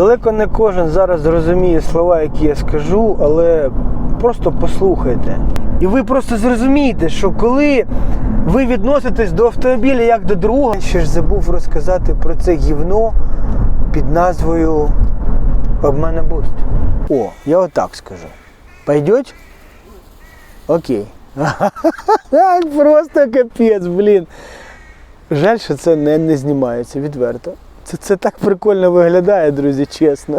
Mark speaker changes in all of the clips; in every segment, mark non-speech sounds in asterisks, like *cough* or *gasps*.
Speaker 1: Далеко не кожен зараз зрозуміє слова, які я скажу, але просто послухайте. І ви просто зрозумієте, що коли ви відноситесь до автомобіля як до друга, я ще ж забув розказати про це гівно під назвою Обмана Буст. О, я отак скажу. Пойдеть? Окей. *laughs* Просто капець, блін. Жаль, що це не, не знімається відверто. Це, це так прикольно виглядає, друзі, чесно.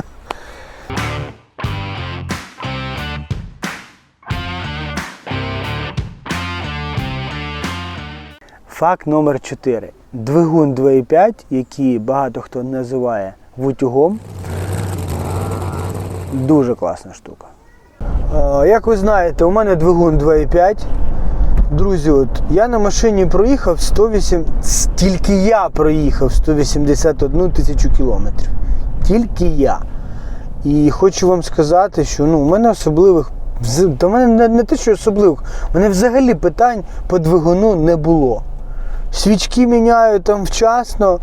Speaker 1: Факт номер 4. Двигун 2.5, який багато хто називає вутюгом. Дуже класна штука. Е, Як ви знаєте, у мене двигун 2.5. Друзі, от я на машині проїхав 108, тільки я проїхав 181 тисячу кілометрів. Тільки я. І хочу вам сказати, що ну, у мене особливих. Та в мене не, не те, що особливих, у мене взагалі питань по двигуну не було. Свічки міняю там вчасно,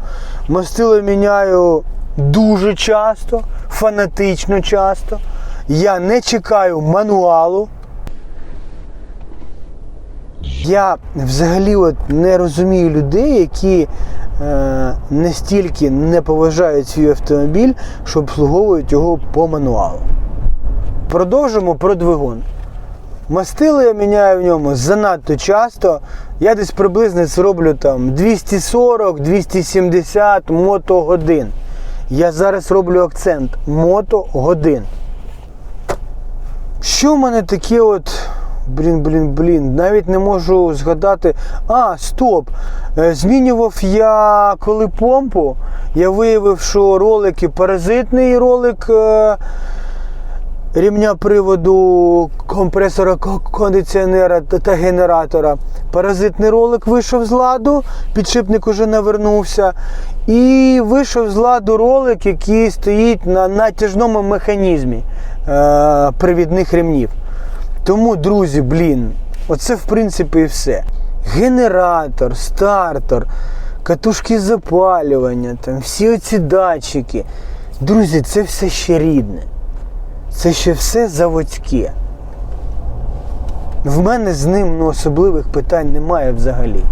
Speaker 1: мастило міняю дуже часто, фанатично часто. Я не чекаю мануалу. Я взагалі от не розумію людей, які е, настільки не поважають свій автомобіль, що обслуговують його по мануалу. Продовжимо про двигун. Мастило я міняю в ньому занадто часто. Я десь приблизно це роблю там 240-270 мотогодин. Я зараз роблю акцент мотогодин. Що в мене таке от. Блін, блін, блін, навіть не можу згадати. А, стоп! Е, Змінював я коли помпу. Я виявив, що ролики паразитний ролик е, рівня приводу компресора кондиціонера та генератора. Паразитний ролик вийшов з ладу, підшипник уже навернувся. І вийшов з ладу ролик, який стоїть на натяжному механізмі е, привідних ремнів. Тому, друзі, блін, оце в принципі і все. Генератор, стартер, катушки запалювання, там, всі оці датчики. Друзі, це все ще рідне. Це ще все заводське. В мене з ним ну, особливих питань немає взагалі.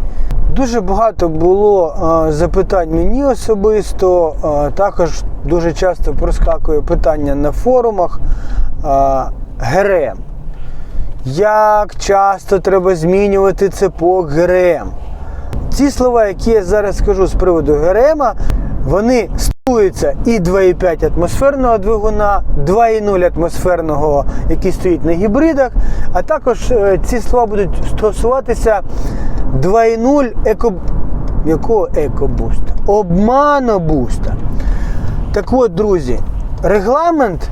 Speaker 1: Дуже багато було е, запитань мені особисто. е, також дуже часто проскакує питання на форумах. Е, ГРМ. Як часто треба змінювати цепок ГРМ? Ці слова, які я зараз скажу з приводу ГРМ, вони стосуються і 2,5 атмосферного двигуна, 2,0 атмосферного, який стоїть на гібридах, а також е, ці слова будуть стосуватися 2,0 еко... якого екобуста? Обманобуста. Так от, друзі, регламент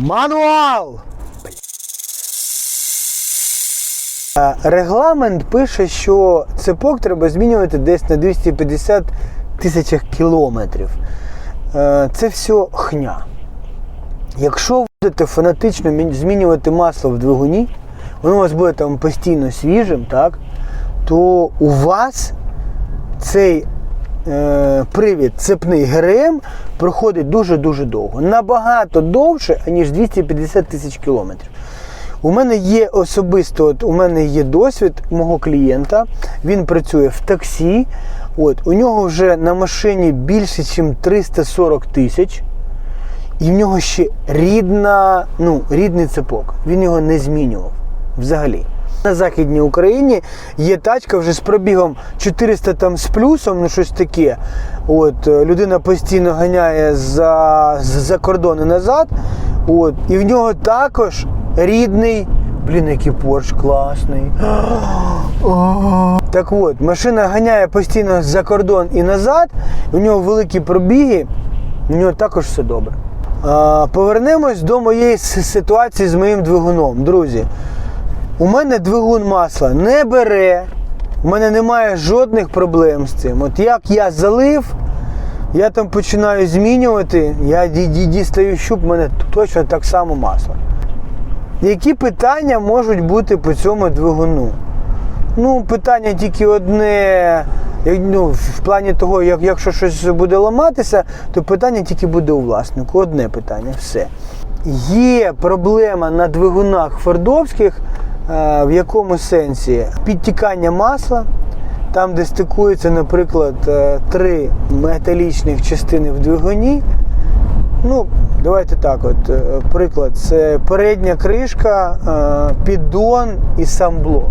Speaker 1: мануал. Е, Регламент пише, що цепок треба змінювати десь на 250 тисячах кілометрів. Е, Це все хня. Якщо ви будете фанатично змінювати масло в двигуні, воно у вас буде там постійно свіжим, так, то у вас цей е, привід цепний ГРМ проходить дуже-дуже довго. Набагато довше, ніж 250 тисяч кілометрів. У мене є особисто, от у мене є досвід мого клієнта. Він працює в таксі. От, у нього вже на машині більше, ніж 340 тисяч. І в нього ще рідна, ну, рідний цепок. Він його не змінював взагалі. На Західній Україні є тачка вже з пробігом 400 там з плюсом, ну щось таке. От, е, людина постійно ганяє за, за кордон і назад. От, і в нього також рідний. Блін, який Порш класний. *gasps* Так от, машина ганяє постійно за кордон і назад, у нього великі пробіги, у нього також все добре. А, повернемось до моєї ситуації з моїм двигуном. Друзі, у мене двигун масла не бере, у мене немає жодних проблем з цим. От як я залив, я там починаю змінювати, я ді- ді- дістаю щуп, мене точно так само масло. Які питання можуть бути по цьому двигуну? Ну, питання тільки одне. Ну, в плані того, як, якщо щось буде ламатися, то питання тільки буде у власнику. Одне питання, все. Є проблема на двигунах фордовських, е, в якому сенсі? Підтікання масла, там, де стикуються, наприклад, е, три металічних частини в двигуні. Ну, давайте так, от е, приклад, це передня кришка, е, піддон і сам блок.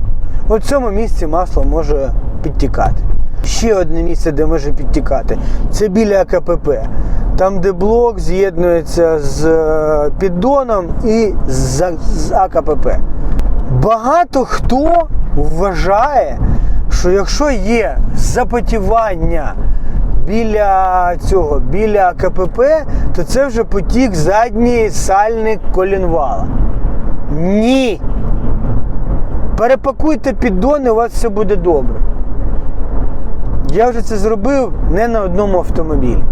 Speaker 1: В цьому місці масло може підтікати. Ще одне місце, де може підтікати, це біля АКПП. Там, де блок з'єднується з піддоном і з АКПП. Багато хто вважає, що якщо є запотівання біля цього, біля КПП, то це вже потік задній сальник колінвала. Ні. Перепакуйте піддони, у вас все буде добре. Я вже це зробив не на одному автомобілі.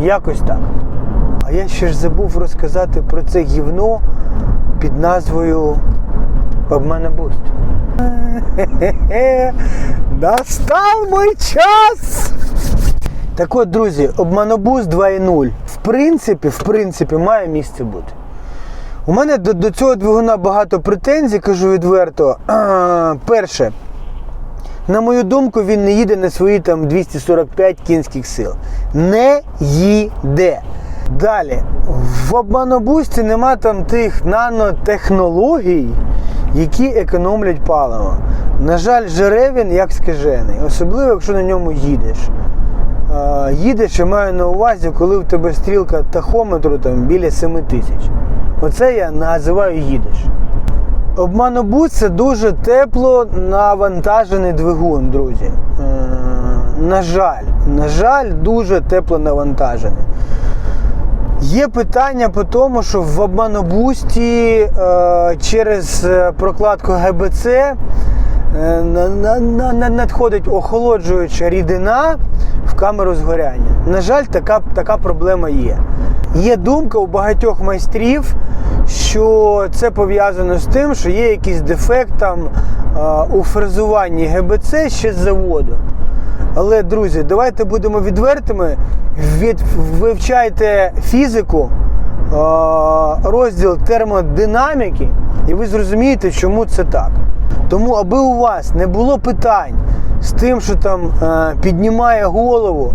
Speaker 1: Якось так. А я ще ж забув розказати про це гівно під назвою Обманабуст. *laughs* Настав мій час! Так от, друзі, обманобуз 2.0. В принципі, в принципі, має місце бути. У мене до, до цього двигуна багато претензій, кажу відверто. *clears throat* Перше, на мою думку, він не їде на свої там 245 кінських сил. Не їде. Далі, в обманобусті нема там тих нанотехнологій, які економлять паливо. На жаль, жере він як скажений, особливо якщо на ньому їдеш. Е, їдеш, я маю на увазі, коли в тебе стрілка тахометру там біля 7 тисяч. Оце я називаю їдеш. Обманобус це дуже тепло навантажений двигун, друзі. Е, на жаль, на жаль, дуже тепло навантажений. Є питання по тому, що в обманобусті е, через е, прокладку ГБЦ е, на- на- на- на- надходить охолоджуюча рідина в камеру згоряння. На жаль, така, така проблема є. Є думка у багатьох майстрів, що це пов'язано з тим, що є якийсь дефект там е, у фрезуванні ГБЦ ще з заводу. Але, друзі, давайте будемо відвертими. Від, вивчайте фізику, розділ термодинаміки, і ви зрозумієте, чому це так. Тому, аби у вас не було питань з тим, що там е, піднімає голову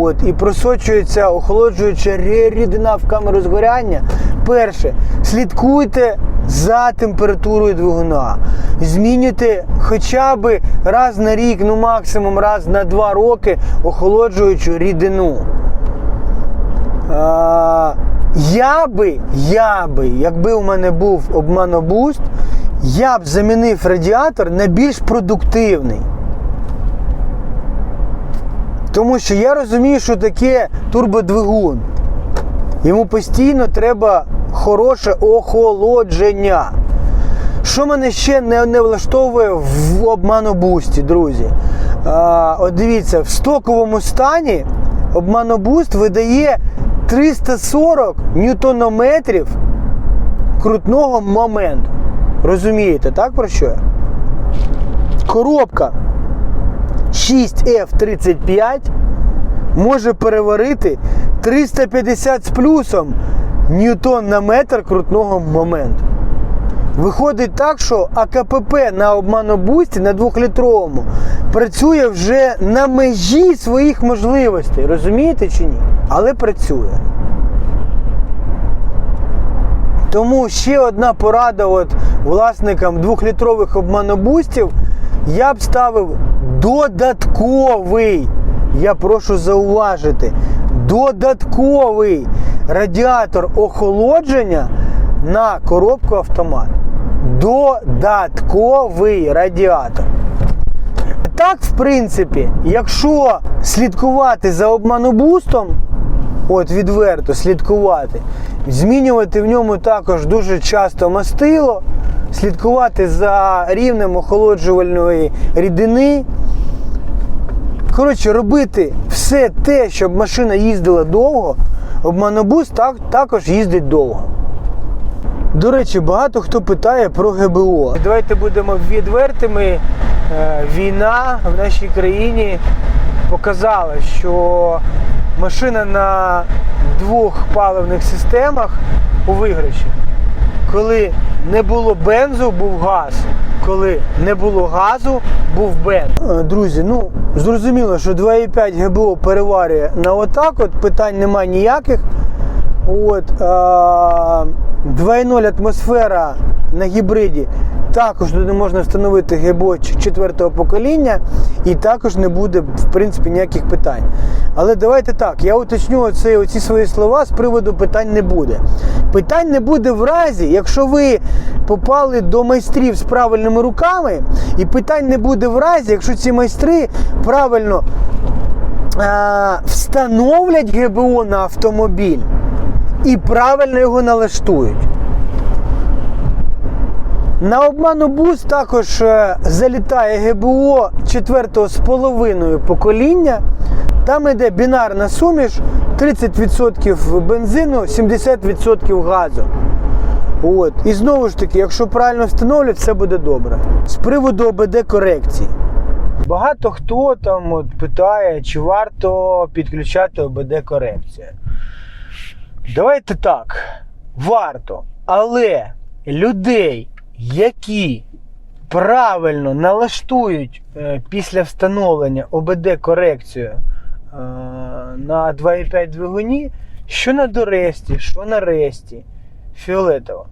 Speaker 1: от, і просочується охолоджуюча рідина в камеру згоряння, перше, слідкуйте за температурою двигуна. Змінюйте хоча б раз на рік, ну максимум раз на два роки охолоджуючу рідину. А, я би, я би, якби у мене був обманобуст, я б замінив радіатор на більш продуктивний. Тому що я розумію, що таке турбодвигун. Йому постійно треба хороше охолодження. Що мене ще не, не влаштовує в обманобусті, друзі? А, от дивіться, в стоковому стані обманобуст видає 340 ньютонометрів крутного моменту. Розумієте, так про що я? Коробка 6F35 може переварити 350 з плюсом ньютон на метр крутного моменту. Виходить так, що АКПП на обманобусті на 2-літровому працює вже на межі своїх можливостей. Розумієте чи ні? Але працює. Тому ще одна порада от власникам 2-літрових обманобустів. Я б ставив додатковий, я прошу зауважити, додатковий радіатор охолодження на коробку автомат. Додатковий радіатор. Так, в принципі, якщо слідкувати за обманобустом, от відверто слідкувати, змінювати в ньому також дуже часто мастило, слідкувати за рівнем охолоджувальної рідини. Коротше, робити все те, щоб машина їздила довго, обманобус так, також їздить довго. До речі, багато хто питає про ГБО. Давайте будемо відвертими. Е, Війна в нашій країні показала, що машина на двох паливних системах у виграші. Коли не було бензу, був газ. Коли не було газу, був бенз. Е, Друзі, ну зрозуміло, що 2,5 ГБО переварює на отак, от питань немає ніяких. От, а, 2.0 атмосфера на гібриді. Також туди можна встановити ГБО ч- четвертого покоління і також не буде в принципі ніяких питань. Але давайте так, я уточню оці, оці свої слова з приводу питань не буде. Питань не буде в разі, якщо ви попали до майстрів з правильними руками, і питань не буде в разі, якщо ці майстри правильно а, встановлять ГБО на автомобіль і правильно його налаштують. На обману буз також е, залітає ГБО четвертого з половиною покоління. Там йде бінарна суміш 30% бензину, 70% газу. От. І знову ж таки, якщо правильно встановлять, все буде добре. З приводу ОБД корекцій. Багато хто там от питає, чи варто підключати ОБД корекцію. Давайте так, варто. Але людей, які правильно налаштують е, після встановлення ОБД корекцію е, на 2,5 двигуні, що на Доресті, що на Ресті, фіолетово.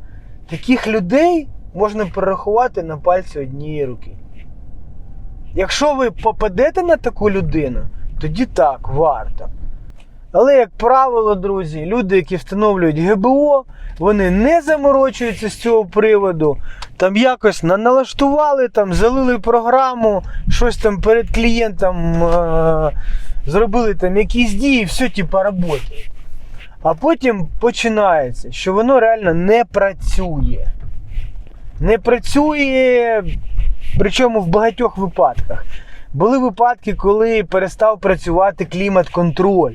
Speaker 1: Таких людей можна перерахувати на пальці однієї руки. Якщо ви попадете на таку людину, тоді так, варто. Але, як правило, друзі, люди, які встановлюють ГБО, вони не заморочуються з цього приводу. Там якось на- налаштували, там, залили програму, щось там перед клієнтом е- зробили там якісь дії, все типа працює. А потім починається, що воно реально не працює. Не працює, причому в багатьох випадках. Були випадки, коли перестав працювати клімат-контроль.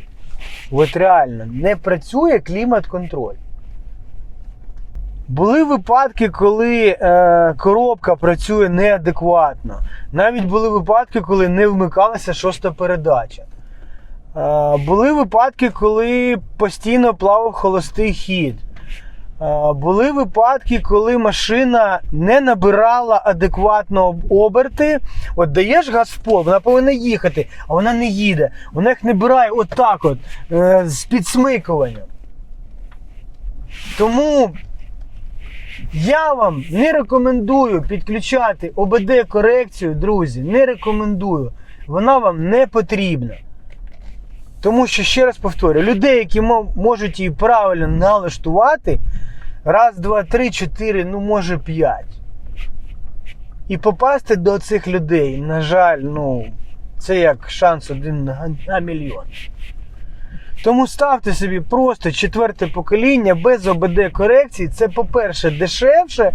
Speaker 1: От реально, не працює клімат-контроль. Були випадки, коли е, коробка працює неадекватно. Навіть були випадки, коли не вмикалася шоста передача. Е, були випадки, коли постійно плавав холостий хід. Е, були випадки, коли машина не набирала адекватно оберти. От даєш газ в пол, вона повинна їхати, а вона не їде. Вона їх набирає отак от, е, з підсмикуванням. Тому я вам не рекомендую підключати ОБД корекцію, друзі. Не рекомендую. Вона вам не потрібна. Тому що, ще раз повторю, людей, які можуть її правильно налаштувати, раз, два, три, чотири, ну може п'ять. І попасти до цих людей, на жаль, ну, це як шанс один на, на мільйон. Тому ставте собі просто четверте покоління без ОБД корекції. Це, по-перше, дешевше.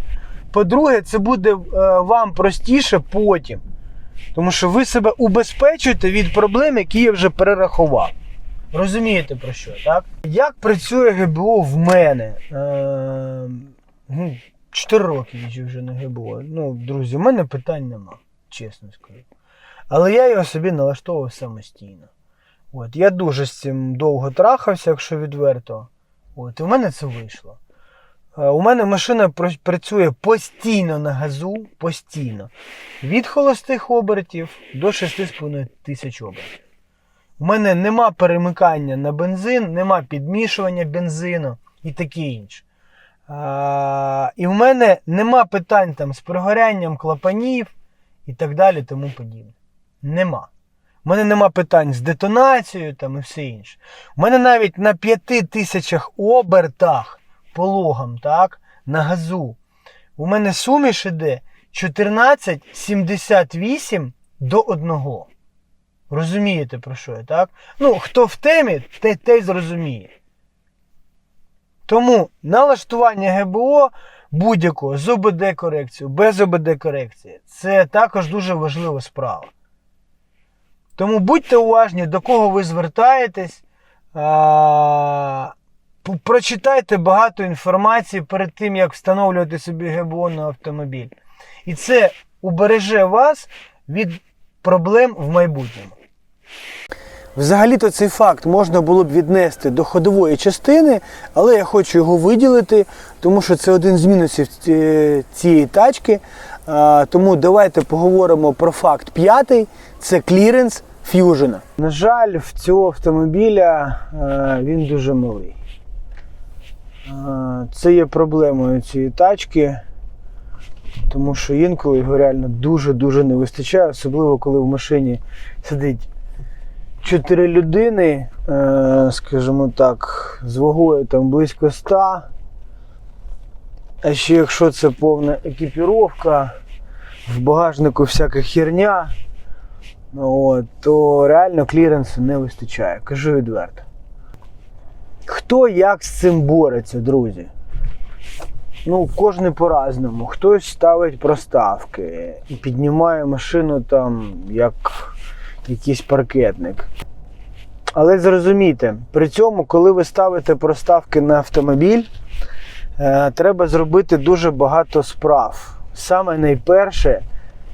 Speaker 1: По-друге, це буде е, вам простіше потім. Тому що ви себе убезпечуєте від проблем, які я вже перерахував. Розумієте про що, так? Як працює ГБО в мене? Е, 4 роки їжджу вже на ГБО. Ну, друзі, в мене питань нема, чесно скажу. Але я його собі налаштовував самостійно. От, я дуже з цим довго трахався, якщо відверто. От, і в мене це вийшло. Е, У мене машина працює постійно на газу, постійно. Від холостих обертів до 6,5 тисяч обертів. У мене нема перемикання на бензин, нема підмішування бензину і таке інше. А, і в мене нема питань там з прогорянням клапанів і так далі, тому подібне. Нема. У мене нема питань з детонацією там і все інше. У мене навіть на 5 тисячах обертах пологам, так, на газу. У мене суміш іде 14,78 до 1. Розумієте про що я, так? Ну, хто в темі, те, й зрозуміє. Тому налаштування ГБО будь-якого з ОБД корекцією, без ОБД корекції це також дуже важлива справа. Тому будьте уважні, до кого ви звертаєтесь. Прочитайте багато інформації перед тим, як встановлювати собі ГБО на автомобіль. І це убереже вас від проблем в майбутньому. Взагалі-то цей факт можна було б віднести до ходової частини, але я хочу його виділити, тому що це один з мінусів цієї тачки. Тому давайте поговоримо про факт п'ятий це кліренс ф'южена. На жаль, в цього автомобіля е, він дуже малий. Е, Це є проблемою цієї тачки, тому що інколи його реально дуже-дуже не вистачає, особливо коли в машині сидить чотири людини, е, скажімо так, з вагою там близько 100. А ще якщо це повна екіпіровка, в багажнику всяка херня, ну, от, то реально кліренсу не вистачає. Кажу відверто. Хто як з цим бореться, друзі? Ну, кожен по-разному. Хтось ставить проставки і піднімає машину там як якийсь паркетник. Але зрозумійте, при цьому, коли ви ставите проставки на автомобіль, е, треба зробити дуже багато справ. Саме найперше,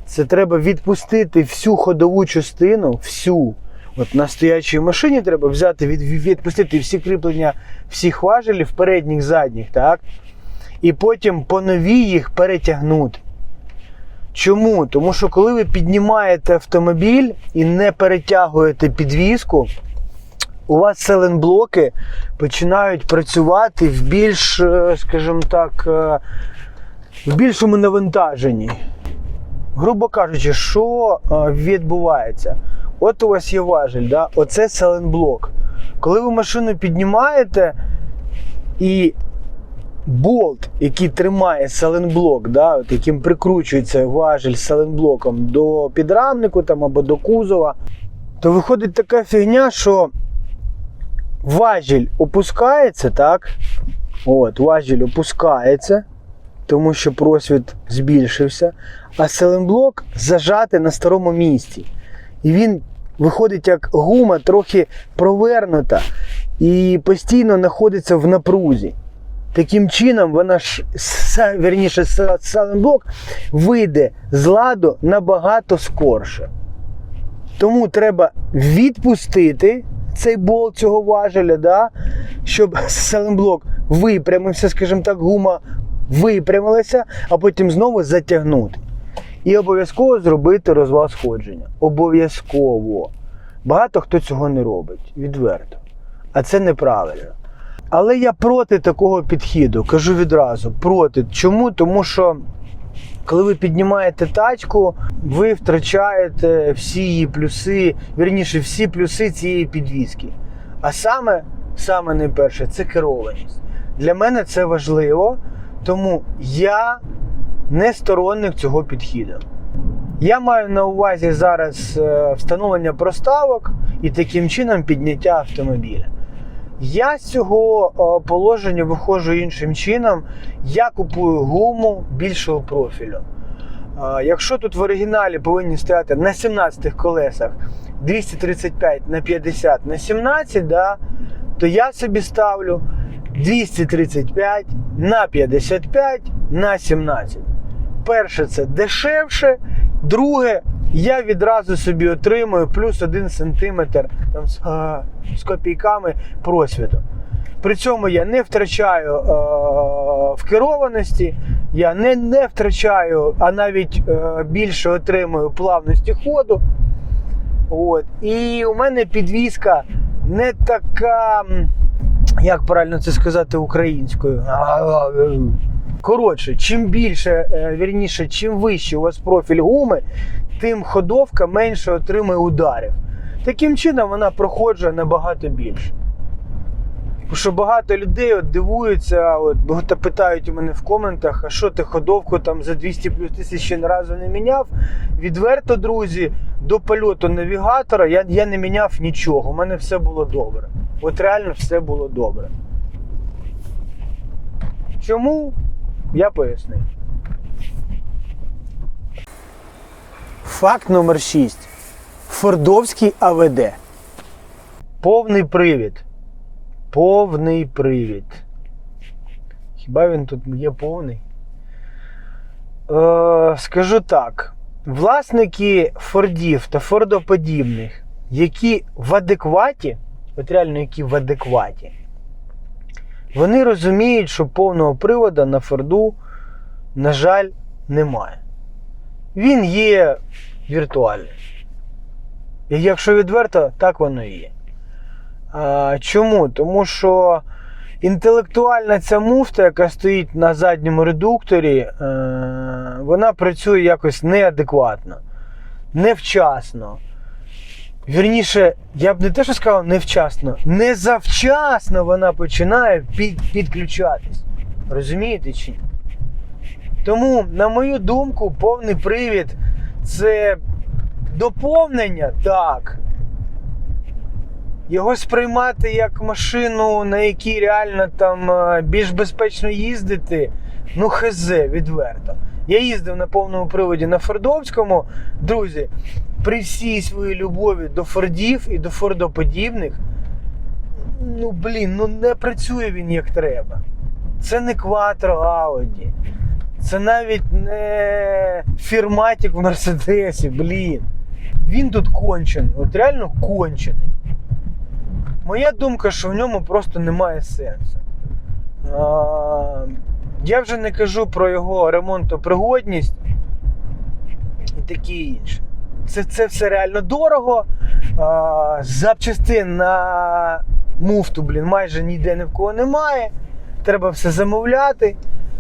Speaker 1: це треба відпустити всю ходову частину, всю. От на стоячій машині треба взяти, від, відпустити всі кріплення всіх важелів, передніх, задніх, так? І потім по новій їх перетягнути. Чому? Тому що коли ви піднімаєте автомобіль і не перетягуєте підвіску, у вас селенблоки починають працювати в більш, е, скажімо так, е, в більшому навантаженні. Грубо кажучи, що е, відбувається? От у вас є важель, да? оце селенблок. Коли ви машину піднімаєте і болт, який тримає селенблок, да, от яким прикручується важель з селенблоком до підрамнику там, або до кузова, то виходить така фігня, що важіль опускається, так? От, важіль опускається, тому що просвіт збільшився, а селенблок зажатий на старому місці. І він виходить як гума трохи провернута і постійно знаходиться в напрузі. Таким чином, вона ж с- вірніше, вийде з ладу набагато скорше. Тому треба відпустити цей болт цього важеля, да? щоб селенблок випрямився, скажімо так, гума випрямилася, а потім знову затягнути. І обов'язково зробити розвал сходження. Обов'язково. Багато хто цього не робить, відверто. А це неправильно. Але я проти такого підходу, кажу відразу, проти. Чому? Тому що коли ви піднімаєте тачку, ви втрачаєте всі її плюси, вірніше, всі плюси цієї підвіски. А саме, саме найперше, це керованість. Для мене це важливо, тому я не сторонник цього підходу. Я маю на увазі зараз е, встановлення проставок і таким чином підняття автомобіля. Я з цього е, положення виходжу іншим чином. Я купую гуму більшого профілю. Е, Якщо тут в оригіналі повинні стояти на 17 колесах 235 на 50 на 17, да, то я собі ставлю 235 на 55 на 17. Перше, це дешевше. Друге, я відразу собі отримую плюс 1 см там, з, а, з копійками просвіту. При цьому я не втрачаю е, в керованості, я не, не втрачаю, а навіть е, більше отримую плавності ходу. От. І у мене підвізка не така, як правильно це сказати українською. Коротше, чим більше, е, вірніше, чим вище у вас профіль гуми, тим ходовка менше отримує ударів. Таким чином вона проходжує набагато більше. Що багато людей от дивуються, от, багато питають у мене в коментах, а що ти ходовку там за 200 плюс тисяч ще ні разу не міняв. Відверто, друзі, до польоту навігатора я, я не міняв нічого. У мене все було добре. От реально все було добре. Чому? Я поясню. Факт номер 6. Фордовський АВД. Повний привід. Повний привід. Хіба він тут є повний? Е, скажу так. Власники Фордів та Фордоподібних які в адекваті, от реально які в адекваті, вони розуміють, що повного привода на Форду, на жаль, немає. Він є віртуальним. І якщо відверто, так воно і є. А, чому? Тому що інтелектуальна ця муфта, яка стоїть на задньому редукторі, е, вона працює якось неадекватно, невчасно. Вірніше, я б не те, що сказав невчасно, незавчасно вона починає під, підключатись. Розумієте чи ні? Тому, на мою думку, повний привід це доповнення, так. Його сприймати як машину, на якій реально там е, більш безпечно їздити, ну хезе, відверто. Я їздив на повному приводі на Фордовському. Друзі, при всій своїй любові до Фордів і до Фордоподібних, ну блін, ну не працює він як треба. Це не Quattro Audi. Це навіть не фірматік в Мерседесі, блін. Він тут кончений, от реально кончений. Моя думка, що в ньому просто немає сенсу. Я вже не кажу про його ремонтопригодність і таке інше. Це, це все реально дорого. А, запчастин на муфту, блін, майже ніде ні в кого немає. Треба все замовляти.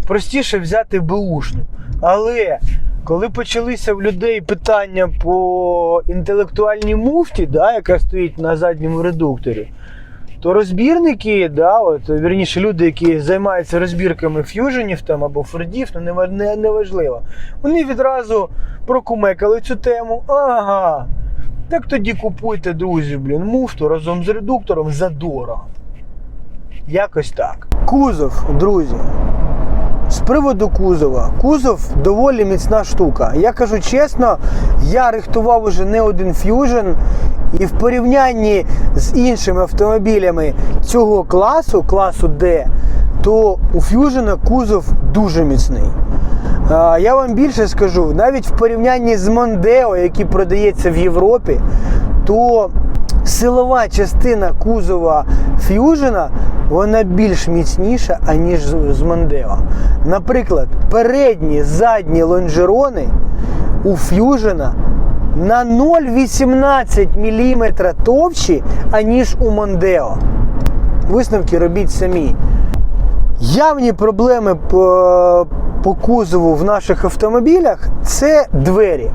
Speaker 1: Простіше взяти беушну. Але коли почалися в людей питання по інтелектуальній муфті, да, яка стоїть на задньому редукторі, то розбірники, да, от, вірніше, люди, які займаються розбірками ф'юженів там або фордів, ну не, не, не важливо. Вони відразу прокумекали цю тему. Ага. Так тоді купуйте, друзі, блін, муфту разом з редуктором за дорого. Якось так. Кузов, друзі. З приводу кузова. Кузов доволі міцна штука. Я кажу чесно, я рихтував уже не один ф'южн, і в порівнянні з іншими автомобілями цього класу, класу D, то у ф'южена кузов дуже міцний. Я вам більше скажу, навіть в порівнянні з Мондео, який продається в Європі, то силова частина кузова Ф'южена вона більш міцніша, аніж з Мондео. Наприклад, передні задні лонжерони у Ф'южена на 0,18 мм товщі, аніж у Мондео. Висновки робіть самі. Явні проблеми по, по кузову в наших автомобілях це двері.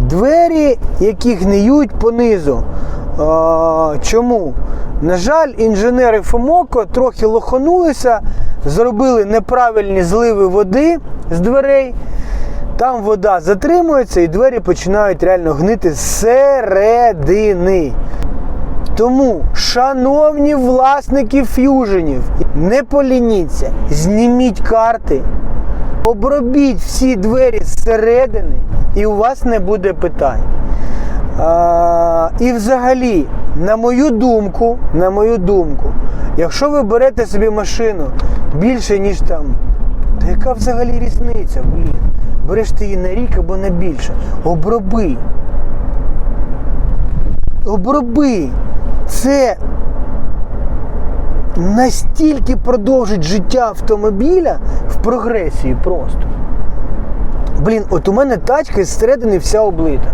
Speaker 1: Двері, які гниють понизу. А, чому? На жаль, інженери Фомоко трохи лоханулися, зробили неправильні зливи води з дверей. Там вода затримується і двері починають реально гнити зсередини. Тому, шановні власники ф'юженів, не полініться, зніміть карти, обробіть всі двері зсередини, і у вас не буде питань. А, і взагалі, на мою думку, на мою думку, якщо ви берете собі машину більше, ніж там, та яка взагалі різниця, блін? Береш ти її на рік або на більше, оброби. Оброби. Це настільки продовжить життя автомобіля в прогресії просто. Блін, от у мене тачка зсередини вся облита.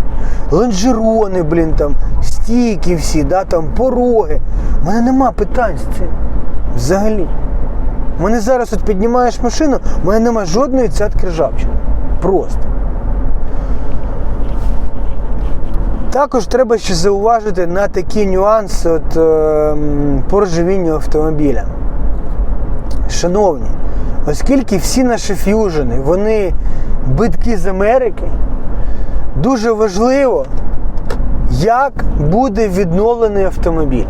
Speaker 1: Лонжерони, блін, там, стійки всі, да, там, пороги. У мене нема питань з цим. Взагалі. У мене зараз от піднімаєш машину, у мене нема жодної цятки ржавчини. Просто. Також треба ще зауважити на такі нюанси от, е, по ржавінню автомобіля. Шановні, оскільки всі наші ф'южени, вони битки з Америки, дуже важливо, як буде відновлений автомобіль.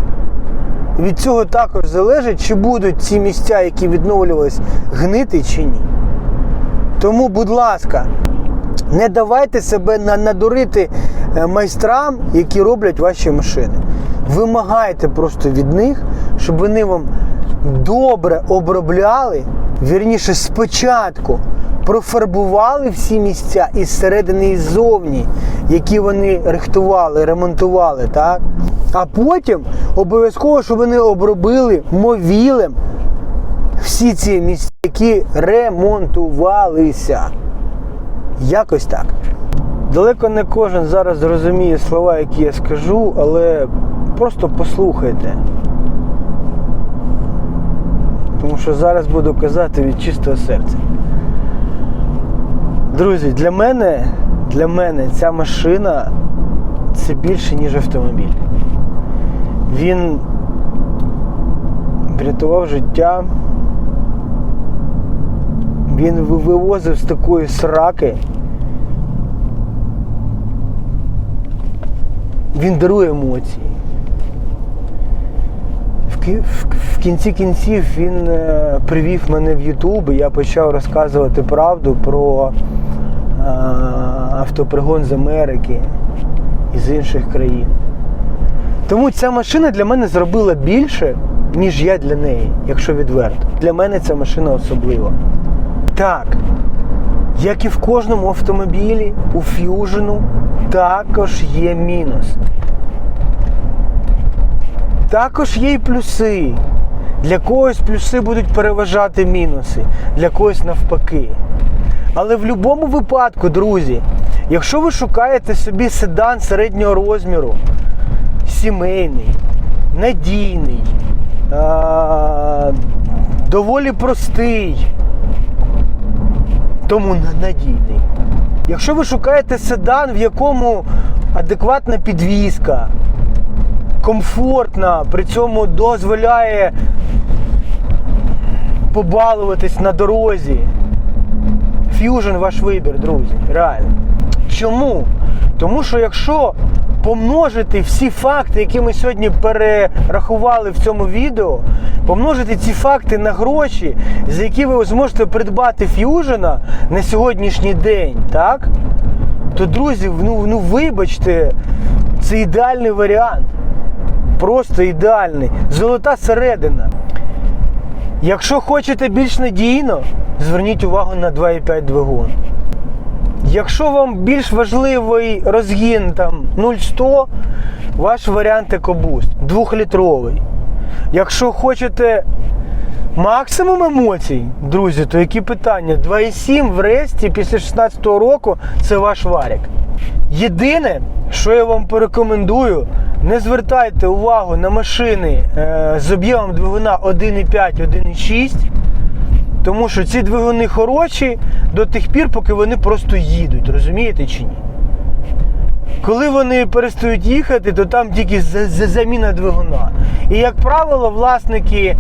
Speaker 1: Від цього також залежить, чи будуть ці місця, які відновлювались, гнити чи ні. Тому, будь ласка, не давайте себе надурити е, майстрам, які роблять ваші машини. Вимагайте просто від них, щоб вони вам добре обробляли, вірніше спочатку профарбували всі місця із середини і ззовні, які вони рихтували, ремонтували, так? А потім обов'язково, щоб вони обробили мовілем всі ці місця, які ремонтувалися. Якось так. Далеко не кожен зараз зрозуміє слова, які я скажу, але просто послухайте. Тому що зараз буду казати від чистого серця. Друзі, для мене, для мене ця машина це більше, ніж автомобіль. Він врятував життя. Він вивозив з такої сраки. Він дарує емоції. В, кі- в, в кінці кінців він е, привів мене в Ютуб, і я почав розказувати правду про е, автопригон з Америки і з інших країн. Тому ця машина для мене зробила більше, ніж я для неї, якщо відверто. Для мене ця машина особлива. Так, як і в кожному автомобілі, у ф'южену також є мінус. Також є й плюси. Для когось плюси будуть переважати мінуси, для когось навпаки. Але в будь-якому випадку, друзі, якщо ви шукаєте собі седан середнього розміру, сімейний, надійний, а, доволі простий, тому на- надійний. Якщо ви шукаєте седан, в якому адекватна підвізка, комфортна, при цьому дозволяє побалуватись на дорозі. Fusion ваш вибір, друзі, реально. Чому? Тому що якщо помножити всі факти, які ми сьогодні перерахували в цьому відео, помножити ці факти на гроші, за які ви зможете придбати Fusion на сьогоднішній день, так? То, друзі, ну, ну вибачте, це ідеальний варіант. Просто ідеальний. Золота середина. Якщо хочете більш надійно, зверніть увагу на 2,5 двигун. Якщо вам більш важливий розгін там 0,100, ваш варіант EcoBoost 2-літровий. Якщо хочете максимум емоцій, друзі, то які питання? 2,7 в ресті після 16 року це ваш варік. Єдине, що я вам порекомендую, не звертайте увагу на машини е, з об'ємом двигуна 1,5, 1,6. Тому що ці двигуни хороші до тих пір, поки вони просто їдуть, розумієте чи ні? Коли вони перестають їхати, то там тільки за- за- заміна двигуна. І, як правило, власники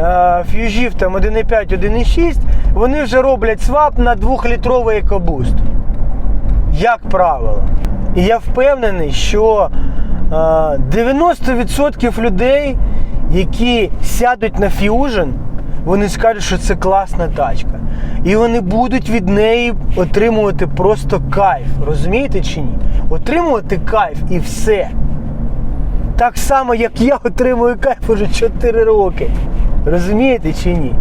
Speaker 1: е, ф'южів там 1,5, 1,6, вони вже роблять свап на 2-літровий екобуст. Як правило. І я впевнений, що е, 90% людей, які сядуть на Fusion, вони скажуть, що це класна тачка. І вони будуть від неї отримувати просто кайф. Розумієте чи ні? Отримувати кайф і все. Так само, як я отримую кайф уже 4 роки. Розумієте чи ні?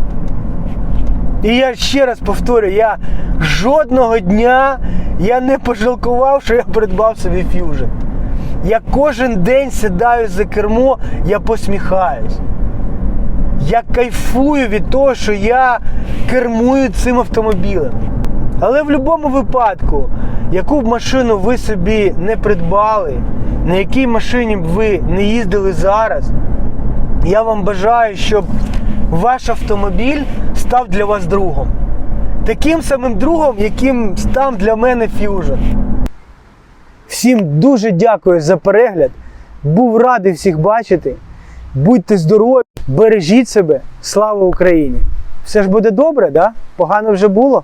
Speaker 1: І я ще раз повторю, я жодного дня я не пожалкував, що я придбав собі ф'южн. Я кожен день сідаю за кермо, я посміхаюсь. Я кайфую від того, що я кермую цим автомобілем. Але в будь-якому випадку, яку б машину ви собі не придбали, на якій машині б ви не їздили зараз, я вам бажаю, щоб ваш автомобіль став для вас другом. Таким самим другом, яким став для мене Fusion. Всім дуже дякую за перегляд. Був радий всіх бачити. Будьте здорові, бережіть себе. Слава Україні! Все ж буде добре, да? Погано вже було?